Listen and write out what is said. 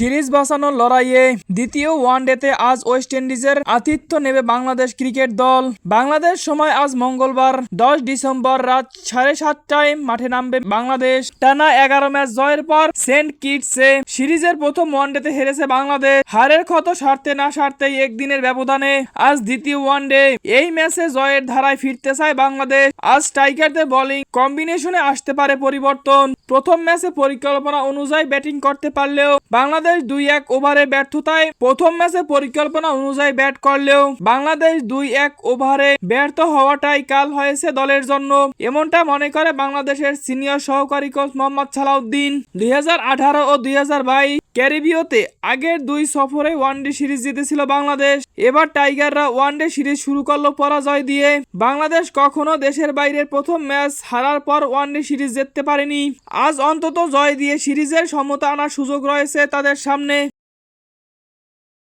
Series বাঁচানোর লড়াইয়ে দ্বিতীয় ওয়ানডেতে আজ ওয়েস্ট ইন্ডিজের আতিথ্য নেবে বাংলাদেশ ক্রিকেট দল। বাংলাদেশ সময় আজ মঙ্গলবার, দশ ডিসেম্বর রাত সাড়ে সাতটায় মাঠে নামবে বাংলাদেশ। টানা এগারো ম্যাচ জয়ের পর সেন্ট কিটসে সিরিজের প্রথম ওয়ানডেতে হেরেছে বাংলাদেশ। হারের ক্ষত সারতে না সারতেই একদিনের ব্যবধানে আজ দ্বিতীয় ওয়ানডে এই ম্যাচে জয়ের ধারায় ফিরতে চায় বাংলাদেশ। আজ স্ট্রাইকারদের বোলিং কম্বিনেশনে আসতে পারে পরিবর্তন। প্রথম ম্যাচে পরিকল্পনা অনুযায়ী ব্যাটিং করতে পারলেও বাংলাদেশ দুই এক ওভারে ব্যর্থতায় প্রথম ম্যাচে পরিকল্পনা অনুযায়ী ব্যাট করলেও বাংলাদেশ দুই এক ওভারে ব্যর্থ হওয়াটাই কাল হয়েছে দলের জন্য। এমনটা মনে করে বাংলাদেশের সিনিয়র সহকারী কোচ মোহাম্মদ সালাউদ্দিন। দুই হাজার আঠারো ও দুই ক্যারিবিওতে আগের দুই সফরে ওয়ানডে সিরিজ জিতেছিল বাংলাদেশ। এবার টাইগাররা ওয়ানডে সিরিজ শুরু করল পরাজয় দিয়ে। বাংলাদেশ কখনো দেশের বাইরের প্রথম ম্যাচ হারার পর ওয়ানডে সিরিজ জিততে পারেনি। আজ অন্তত জয় দিয়ে সিরিজের সমতা আনার সুযোগ রয়েছে তাদের সামনে।